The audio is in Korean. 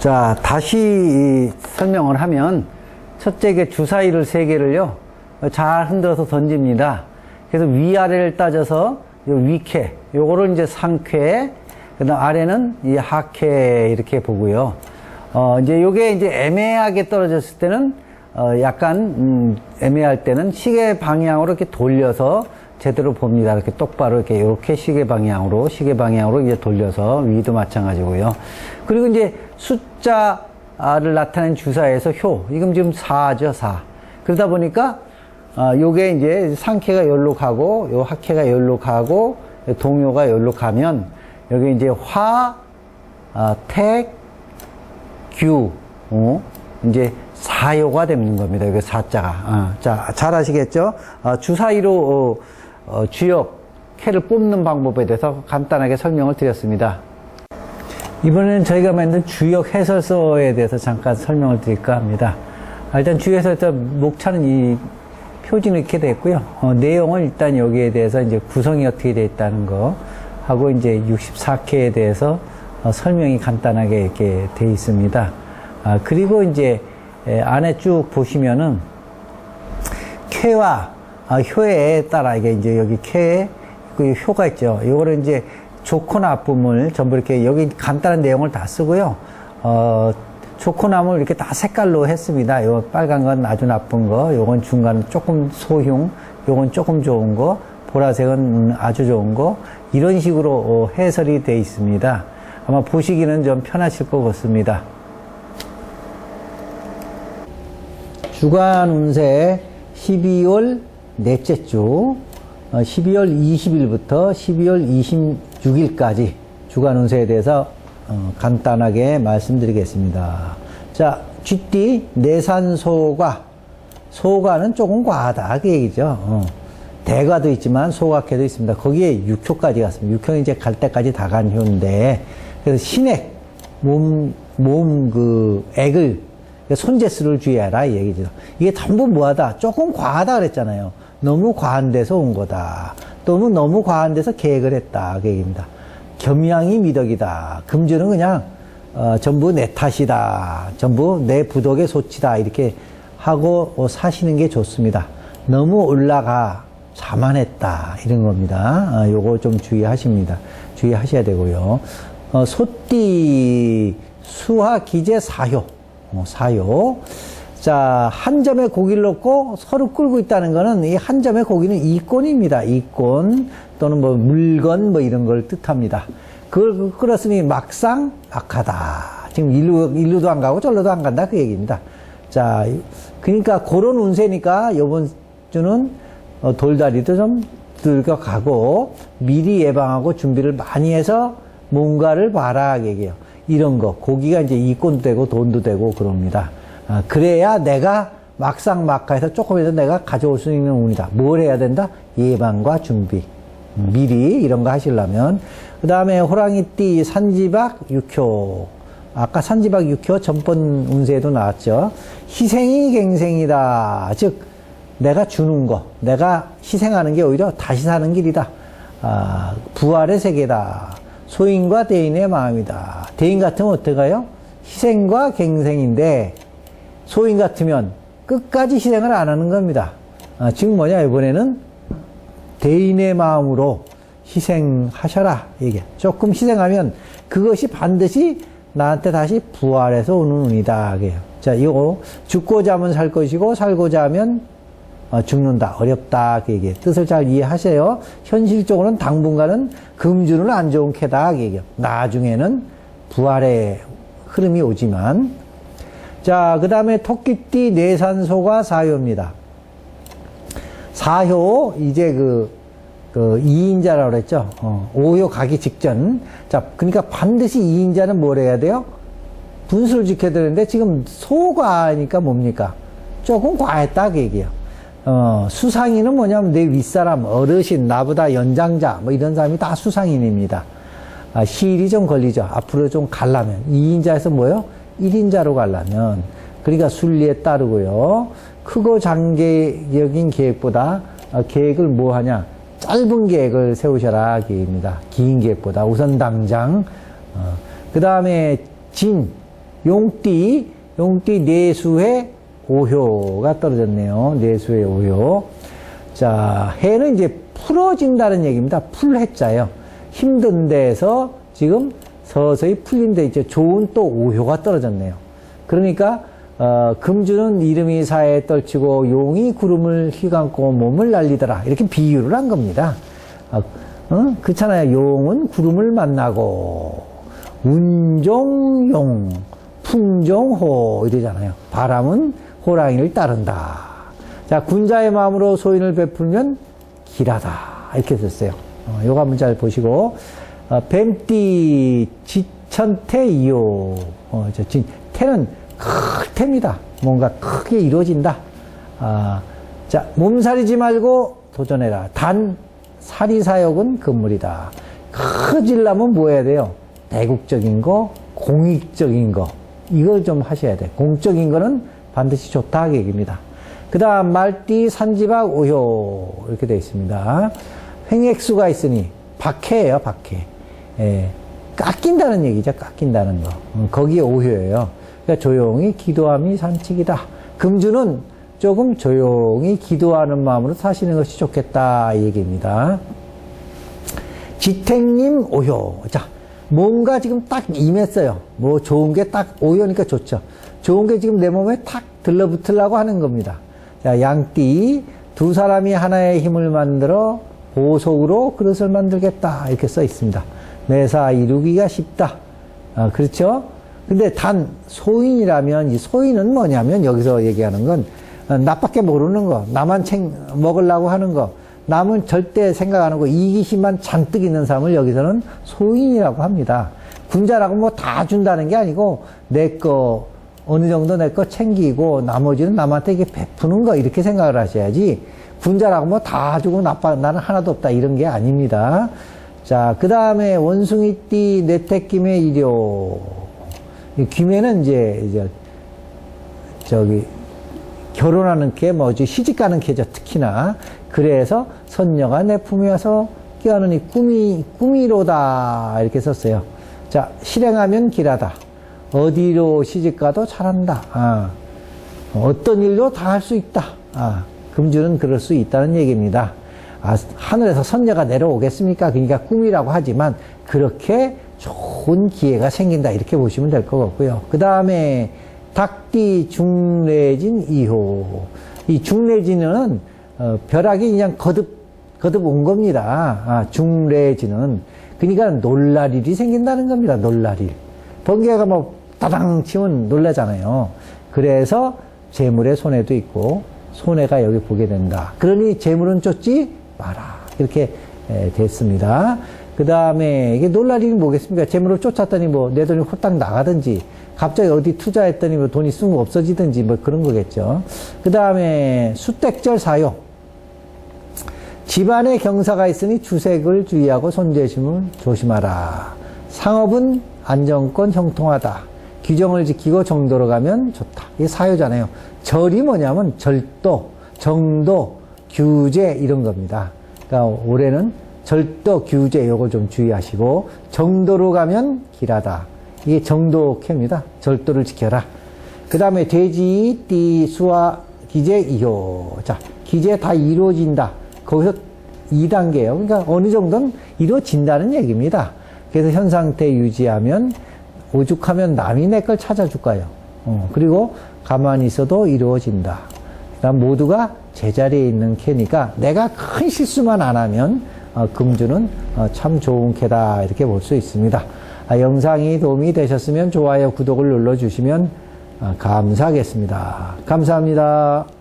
자, 다시 이 설명을 하면 첫째 게 주사위를 세 개를요 잘 흔들어서 던집니다. 그래서 위아래를 따져서 요 위캐, 요거를 이제 상캐, 그다음 아래는 이 하캐 이렇게 보고요. 어 이제 요게 이제 애매하게 떨어졌을 때는 어 약간 음 애매할 때는 시계 방향으로 이렇게 돌려서 제대로 봅니다. 이렇게 똑바로 이렇게 이렇게 시계 방향으로 시계 방향으로 이제 돌려서 위도 마찬가지고요. 그리고 이제 숫자를 나타낸 주사에서 효 이건 지금 4죠 4. 그러다 보니까 아, 요게 이제 상캐가 열로 가고 요 하캐가 열로 가고 동요가 열로 가면 여기 이제 화, 아, 택, 규, 어? 이제 사요가 되는 겁니다. 이게 사자가. 아, 자, 잘 아시겠죠? 아, 주사위로 어, 어, 주역 캐를 뽑는 방법에 대해서 간단하게 설명을 드렸습니다. 이번에는 저희가 만든 주역 해설서에 대해서 잠깐 설명을 드릴까 합니다. 아, 일단 주역 해설서 목차는 이 표지는 이렇게 됐고요. 어, 내용은 일단 여기에 대해서 이제 구성이 어떻게 되어 있다는 거 하고 이제 64캐에 대해서 어, 설명이 간단하게 이렇게 되어 있습니다. 아, 그리고 이제 에, 안에 쭉 보시면은 캐와 아, 효에 따라 이게 이제 여기 캐에 그 효가 있죠. 이거를 이제 좋고 나쁨을 전부 이렇게 여기 간단한 내용을 다 쓰고요. 어, 좋고 나쁨을 이렇게 다 색깔로 했습니다. 요 빨간 건 아주 나쁜 거, 요건 중간 조금 소흉, 요건 조금 좋은 거, 보라색은 음, 아주 좋은 거, 이런 식으로 어, 해설이 되어 있습니다. 아마 보시기는 좀 편하실 것 같습니다. 주간 운세 12월 넷째 주, 어, 12월 20일부터 12월 26일까지 주간 운세에 대해서 어, 간단하게 말씀드리겠습니다. 자, 쥐띠 내산소가 소가는 조금 과하다 그 얘기죠. 어. 대가도 있지만 소각해도 있습니다. 거기에 6효까지 갔습니다. 6효는 이제 갈 때까지 다 간 효인데 그래서 신액 몸 몸 그 액을 손재수를 주의하라 이 얘기죠. 이게 전부 뭐하다 조금 과하다 그랬잖아요. 너무 과한 데서 온 거다. 너무 너무 과한 데서 계획을 했다 그 얘기입니다. 겸양이 미덕이다. 금주는 그냥 어, 전부 내 탓이다. 전부 내 부덕의 소치다. 이렇게 하고 어, 사시는 게 좋습니다. 너무 올라가 자만했다. 이런 겁니다. 어, 요거 좀 주의하십니다. 주의하셔야 되고요. 어, 소띠 수화 기재 사효. 어, 사효. 자, 한 점에 고기를 넣고 서로 끌고 있다는 거는 이 한 점의 고기는 이권입니다. 이권 또는 뭐 물건 뭐 이런 걸 뜻합니다. 그걸 끌었으니 막상 악하다. 지금 일루, 일루도 안 가고 절로도 안 간다. 그 얘기입니다. 자, 그러니까 그런 운세니까 요번 주는 어, 돌다리도 좀 들어가고 미리 예방하고 준비를 많이 해서 뭔가를 봐라. 얘기해요. 이런 거. 고기가 이제 이권도 되고 돈도 되고 그럽니다. 아, 그래야 내가 막상 막하해서 조금이라도 내가 가져올 수 있는 운이다. 뭘 해야 된다? 예방과 준비. 미리 이런 거 하시려면. 그 다음에 호랑이띠 산지박 6효. 아까 산지박 6효 전번 운세에도 나왔죠. 희생이 갱생이다. 즉, 내가 주는 거, 내가 희생하는 게 오히려 다시 사는 길이다. 아, 부활의 세계다. 소인과 대인의 마음이다. 대인 같으면 어떡해요? 희생과 갱생인데, 소인 같으면 끝까지 희생을 안 하는 겁니다. 아, 지금 뭐냐, 이번에는 대인의 마음으로 희생하셔라. 이게. 조금 희생하면 그것이 반드시 나한테 다시 부활해서 오는 운이다. 자, 이거 죽고자 하면 살 것이고 살고자 하면 어, 죽는다. 어렵다. 그 얘기예요. 뜻을 잘 이해하세요. 현실적으로는 당분간은 금주는 안 좋은 캐다. 그 얘기예요. 나중에는 부활의 흐름이 오지만 자, 그 다음에 토끼띠 내산소가 사효입니다. 사효, 이제 그, 그, 2인자라고 그랬죠. 어, 5효 가기 직전. 자, 그러니까 반드시 2인자는 뭘 해야 돼요? 분수를 지켜야 되는데 지금 소과니까 뭡니까? 조금 과했다, 그 얘기예요. 어, 수상인은 뭐냐면 내 윗사람, 어르신, 나보다 연장자, 뭐 이런 사람이 다 수상인입니다. 아, 시일이 좀 걸리죠. 앞으로 좀 갈라면. 2인자에서 뭐요? 1인자로 가려면. 그러니까 순리에 따르고요. 크고 장계적인 계획보다 어, 계획을 뭐 하냐? 짧은 계획을 세우셔라. 계획입니다. 긴 계획보다 우선 당장. 어, 그 다음에 진, 용띠, 용띠 내수의 오효가 떨어졌네요. 내수의 오효. 자, 해는 이제 풀어진다는 얘기입니다. 풀해자요. 힘든 데에서 지금 서서히 풀린데 이제 좋은 또 오효가 떨어졌네요. 그러니까 어, 금주는 이름이 사에 떨치고 용이 구름을 휘감고 몸을 날리더라. 이렇게 비유를 한 겁니다. 아, 어? 그렇잖아요. 용은 구름을 만나고 운종용, 풍종호 이러잖아요. 바람은 호랑이를 따른다. 자, 군자의 마음으로 소인을 베풀면 길하다. 이렇게 썼어요. 어, 한번 잘 보시고 어, 뱀띠 지천태 이요. 어, 저 진, 태는 클 태입니다. 뭔가 크게 이루어진다. 아, 자, 몸살이지 말고 도전해라. 단 사리사욕은 금물이다. 커질라면 뭐 해야 돼요? 대국적인 거, 공익적인 거. 이걸 좀 하셔야 돼. 공적인 거는 반드시 좋다. 그 얘기입니다. 그 다음, 말띠, 산지박, 오효. 이렇게 되어 있습니다. 횡액수가 있으니, 박해예요, 박해. 예. 깎인다는 얘기죠, 깎인다는 거. 음, 거기에 오효예요. 그러니까 조용히 기도함이 산책이다. 금주는 조금 조용히 기도하는 마음으로 사시는 것이 좋겠다. 이 얘기입니다. 지택님 오효. 자, 뭔가 지금 딱 임했어요. 뭐 좋은 게 딱 오효니까 좋죠. 좋은 게 지금 내 몸에 탁 들러붙으려고 하는 겁니다. 자, 양띠. 두 사람이 하나의 힘을 만들어 보석으로 그릇을 만들겠다. 이렇게 써 있습니다. 매사 이루기가 쉽다. 아, 그렇죠? 근데 단 소인이라면 이 소인은 뭐냐면 여기서 얘기하는 건 어, 나밖에 모르는 거, 나만 챙 먹으려고 하는 거, 남은 절대 생각 안 하고 이기심만 잔뜩 있는 사람을 여기서는 소인이라고 합니다. 군자라고 뭐 다 준다는 게 아니고 내 거 어느 정도 내 거 챙기고 나머지는 남한테 이게 베푸는 거 이렇게 생각을 하셔야지 군자라고 뭐 다 주고 나빠 나는 하나도 없다 이런 게 아닙니다. 자, 그 다음에 원숭이띠 내택김의 일요. 이 김에는 이제, 이제, 저기, 결혼하는 게 뭐지, 시집 가는 게죠, 특히나. 그래서 선녀가 내 품에 와서 껴안으니 꿈이, 꿈이로다. 이렇게 썼어요. 자, 실행하면 길하다. 어디로 시집 가도 잘한다. 아, 어떤 일도 다할 수 있다. 아, 금주는 그럴 수 있다는 얘기입니다. 아, 하늘에서 선녀가 내려오겠습니까? 그러니까 꿈이라고 하지만 그렇게 좋은 기회가 생긴다. 이렇게 보시면 될 것 같고요. 그 다음에 닭띠 중래진 2호. 이 중래진은 어, 벼락이 그냥 거듭, 거듭 온 겁니다. 아, 중래진은. 그러니까 놀랄 일이 생긴다는 겁니다. 놀랄 일. 번개가 뭐 따당 치면 놀라잖아요. 그래서 재물의 손해도 있고 손해가 여기 보게 된다. 그러니 재물은 쫓지 마라. 이렇게 에, 됐습니다. 그 다음에 이게 일이 뭐겠습니까? 재물을 쫓았더니 뭐 내 돈이 홀딱 나가든지 갑자기 어디 투자했더니 뭐 돈이 쑥 없어지든지 뭐 그런 거겠죠. 그 다음에 수택절 사요. 집안에 경사가 있으니 주색을 주의하고 손재심을 조심하라. 상업은 안정권 형통하다. 규정을 지키고 정도로 가면 좋다. 이게 사유잖아요. 절이 뭐냐면 절도, 정도, 규제 이런 겁니다. 그러니까 올해는 절도, 규제 요걸 좀 주의하시고 정도로 가면 길하다. 이게 정도캐입니다. 절도를 지켜라. 그 다음에 돼지, 띠, 수와 기재, 이효. 자, 기재 다 이루어진다. 거기서 2단계예요. 그러니까 어느 정도는 이루어진다는 얘기입니다. 그래서 현 상태 유지하면 오죽하면 남이 내 걸 찾아줄 거예요. 어, 그리고 가만히 있어도 이루어진다. 모두가 제자리에 있는 캐니까 내가 큰 실수만 안 하면 어, 금주는 어, 참 좋은 캐다 이렇게 볼 수 있습니다. 아, 영상이 도움이 되셨으면 좋아요, 구독을 눌러주시면 어, 감사하겠습니다. 감사합니다.